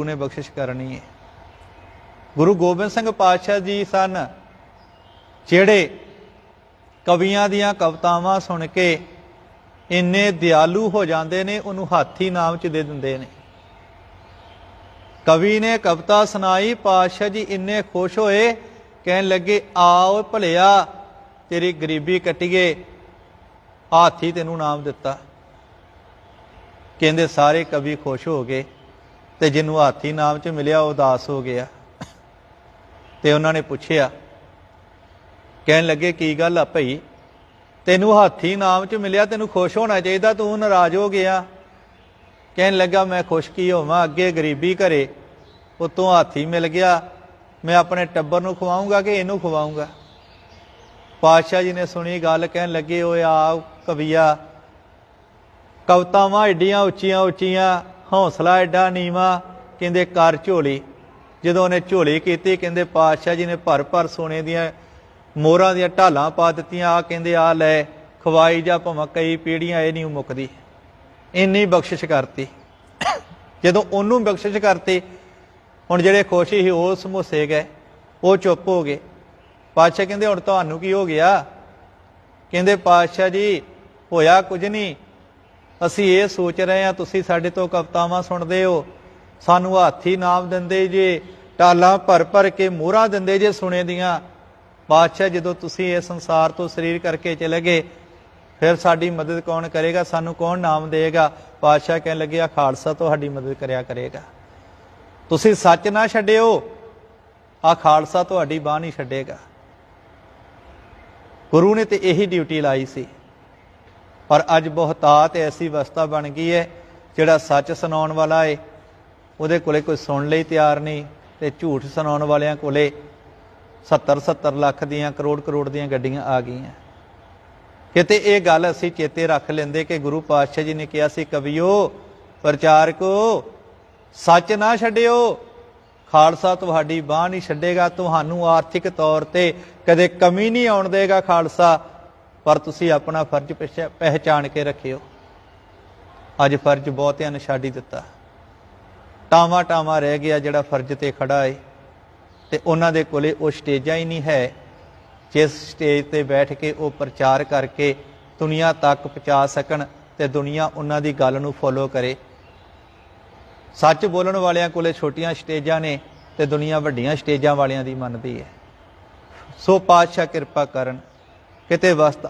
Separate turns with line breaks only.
ਗੁਰੂ ਨੇ ਬਖਸ਼ਿਸ਼ ਕਰਨੀ ਹੈ। ਗੁਰੂ ਗੋਬਿੰਦ ਸਿੰਘ ਪਾਤਸ਼ਾਹ ਜੀ ਸਨ, ਜਿਹੜੇ ਕਵੀਆਂ ਦੀਆਂ ਕਵਿਤਾਵਾਂ ਸੁਣ ਕੇ ਇੰਨੇ ਦਿਆਲੂ ਹੋ ਜਾਂਦੇ ਨੇ, ਉਹਨੂੰ ਹਾਥੀ ਨਾਮ ਚ ਦੇ ਦਿੰਦੇ ਨੇ। ਕਵੀ ਨੇ ਕਵਿਤਾ ਸੁਣਾਈ, ਪਾਤਸ਼ਾਹ ਜੀ ਇੰਨੇ ਖੁਸ਼ ਹੋਏ, ਕਹਿਣ ਲੱਗੇ, ਆਓ ਭਲਿਆ, ਤੇਰੀ ਗਰੀਬੀ ਕੱਟੀਏ। ਹਾਥੀ ਤੈਨੂੰ ਨਾਮ ਦਿੱਤਾ। ਕਹਿੰਦੇ ਸਾਰੇ ਕਵੀ ਖੁਸ਼ ਹੋ ਗਏ। ਤੇ ਜਿਹਨੂੰ ਹਾਥੀ ਨਾਮ ਚ ਮਿਲਿਆ, ਉਹ ਉਦਾਸ ਹੋ ਗਿਆ। ਤੇ ਉਹਨਾਂ ਨੇ ਪੁੱਛਿਆ, ਕਹਿਣ ਲੱਗੇ, ਕੀ ਗੱਲ ਆ ਭਈ? ਤੈਨੂੰ ਹਾਥੀ ਨਾਮ ਚ ਮਿਲਿਆ, ਤੈਨੂੰ ਖੁਸ਼ ਹੋਣਾ ਚਾਹੀਦਾ, ਤੂੰ ਨਾਰਾਜ਼ ਹੋ ਗਿਆ? ਕਹਿਣ ਲੱਗਾ, ਮੈਂ ਖੁਸ਼ ਕੀ ਹੋਵਾਂ? ਅੱਗੇ ਗਰੀਬੀ ਘਰੇ, ਉਤੋਂ ਹਾਥੀ ਮਿਲ ਗਿਆ। ਮੈਂ ਆਪਣੇ ਟੱਬਰ ਨੂੰ ਖਵਾਉਂਗਾ ਕਿ ਇਹਨੂੰ ਖਵਾਉਂਗਾ ਪਾਤਸ਼ਾਹ ਜੀ ਨੇ ਸੁਣੀ ਗੱਲ, ਕਹਿਣ ਲੱਗੇ, ਓਏ ਆ ਕਵੀਆ, ਕਵਤਾਵਾਂ ਏਡੀਆਂ ਉੱਚੀਆਂ ਉੱਚੀਆਂ ਹੌਸਲਾ ਐਡਾ ਨੀਵਾ, ਕਹਿੰਦੇ ਕਰ ਝੋਲੀ। ਜਦੋਂ ਉਹਨੇ ਝੋਲੀ ਕੀਤੀ, ਕਹਿੰਦੇ ਪਾਤਸ਼ਾਹ ਜੀ ਨੇ ਭਰ ਭਰ ਸੋਨੇ ਦੀਆਂ ਮੋਹਰਾਂ ਦੀਆਂ ਢਾਲਾਂ ਪਾ ਦਿੱਤੀਆਂ। ਆ ਕਹਿੰਦੇ ਆ ਲੈ, ਖਵਾਈ ਜਾ ਭਵਾਂ ਕਈ ਪੀੜੀਆਂ ਇਹ ਨਹੀਂ ਮੁੱਕਦੀ। ਇੰਨੀ ਬਖਸ਼ਿਸ਼ ਕਰਤੀ। ਜਦੋਂ ਉਹਨੂੰ ਬਖਸ਼ਿਸ਼ ਕਰਤੀ, ਹੁਣ ਜਿਹੜੇ ਖੁਸ਼ ਸੀ, ਉਹ ਸਮੋਸੇ ਗਏ, ਉਹ ਚੁੱਪ ਹੋ ਗਏ। ਪਾਤਸ਼ਾਹ ਕਹਿੰਦੇ, ਹੁਣ ਤੁਹਾਨੂੰ ਕੀ ਹੋ ਗਿਆ? ਕਹਿੰਦੇ, ਪਾਤਸ਼ਾਹ ਜੀ, ਹੋਇਆ ਕੁਝ ਨਹੀਂ। ਅਸੀਂ ਇਹ ਸੋਚ ਰਹੇ ਹਾਂ, ਤੁਸੀਂ ਸਾਡੇ ਤੋਂ ਕਵਤਾਵਾਂ ਸੁਣਦੇ ਹੋ। ਸਾਨੂੰ ਹਾਥੀ ਨਾਮ ਦਿੰਦੇ ਜੇ, ਟਾਲਾਂ ਭਰ ਭਰ ਕੇ ਮੋਹਰਾਂ ਦਿੰਦੇ ਜੇ ਸੁਣੇ ਦੀਆਂ। ਪਾਤਸ਼ਾਹ ਜਦੋਂ ਤੁਸੀਂ ਇਹ ਸੰਸਾਰ ਤੋਂ ਸਰੀਰ ਕਰਕੇ ਚਲੇ ਗਏ, ਫਿਰ ਸਾਡੀ ਮਦਦ ਕੌਣ ਕਰੇਗਾ? ਸਾਨੂੰ ਕੌਣ ਨਾਮ ਦੇਗਾ ਪਾਤਸ਼ਾਹ ਕਹਿਣ ਲੱਗੇ ਆ ਖਾਲਸਾ ਤੁਹਾਡੀ ਮਦਦ ਕਰਿਆ ਕਰੇਗਾ। ਤੁਸੀਂ ਸੱਚ ਨਾ ਛੱਡਿਓ ਆ ਖਾਲਸਾ ਤੁਹਾਡੀ ਬਾਹ ਨਹੀਂ ਛੱਡੇਗਾ। ਗੁਰੂ ਨੇ ਤੇ ਇਹੀ ਡਿਊਟੀ ਲਾਈ ਸੀ। ਪਰ ਅੱਜ ਬਹੁਤਾਤ ਐਸੀ ਅਵਸਥਾ ਬਣ ਗਈ ਹੈ, ਜਿਹੜਾ ਸੱਚ ਸੁਣਾਉਣ ਵਾਲਾ ਏ। ਉਹਦੇ ਕੋਲੇ ਕੋਈ ਸੁਣਨ ਲਈ ਤਿਆਰ ਨਹੀਂ ਤੇ ਝੂਠ ਸੁਣਾਉਣ ਵਾਲਿਆਂ ਕੋਲੇ 70 70 ਲੱਖ ਦੀਆਂ ਕਰੋੜ ਕਰੋੜ ਦੀਆਂ ਗੱਡੀਆਂ ਆ ਗਈਆਂ। ਕਿਤੇ ਇਹ ਗੱਲ ਅਸੀਂ ਚੇਤੇ ਰੱਖ ਲੈਂਦੇ ਕਿ ਗੁਰੂ ਪਾਤਸ਼ਾਹ ਜੀ ਨੇ ਕਿਹਾ ਸੀ, ਕਵਿਓ, ਪ੍ਰਚਾਰਕੋ, ਸੱਚ ਨਾ ਛੱਡਿਓ। ਖਾਲਸਾ ਤੁਹਾਡੀ ਬਾਹ ਨਹੀਂ ਛੱਡੇਗਾ, ਤੁਹਾਨੂੰ ਆਰਥਿਕ ਤੌਰ ਤੇ ਕਦੇ ਕਮੀ ਨਹੀਂ ਆਉਣ ਦੇਗਾ ਖਾਲਸਾ। ਪਰ ਤੁਸੀਂ ਆਪਣਾ ਫਰਜ਼ ਪਹਿਚਾ- ਪਹਿਚਾਣ ਕੇ ਰੱਖਿਓ। ਅੱਜ ਫਰਜ਼ ਬਹੁਤਿਆਂ ਨੇ ਛੱਡ ਹੀ ਦਿੱਤਾ। ਟਾਵਾ ਟਾਵਾ ਰਹਿ ਗਿਆ ਜਿਹੜਾ ਫਰਜ਼ ਤੇ ਖੜਾ ਏ ਤੇ ਉਹਨਾਂ ਦੇ ਕੋਲੇ ਉਹ ਸਟੇਜਾਂ ਹੀ ਨਹੀਂ ਹੈ। ਜਿਸ ਸਟੇਜ ਤੇ ਬੈਠ ਕੇ ਉਹ ਪ੍ਰਚਾਰ ਕਰਕੇ ਦੁਨੀਆ ਤੱਕ ਪਹੁੰਚਾ ਸਕਣ ਤੇ ਦੁਨੀਆ ਉਹਨਾਂ ਦੀ ਗੱਲ ਨੂੰ ਫੋਲੋ ਕਰੇ। ਸੱਚ ਬੋਲਣ ਵਾਲਿਆਂ ਕੋਲੇ ਛੋਟੀਆਂ ਸਟੇਜਾਂ ਨੇ ਤੇ ਦੁਨੀਆ ਵੱਡੀਆਂ ਸਟੇਜਾਂ ਵਾਲਿਆਂ ਦੀ ਮੰਨਦੀ ਹੈ। ਸੋ ਪਾਤਸ਼ਾਹ ਕਿਰਪਾ ਕਰਨ। ਕਿਤੇ ਵਸਤ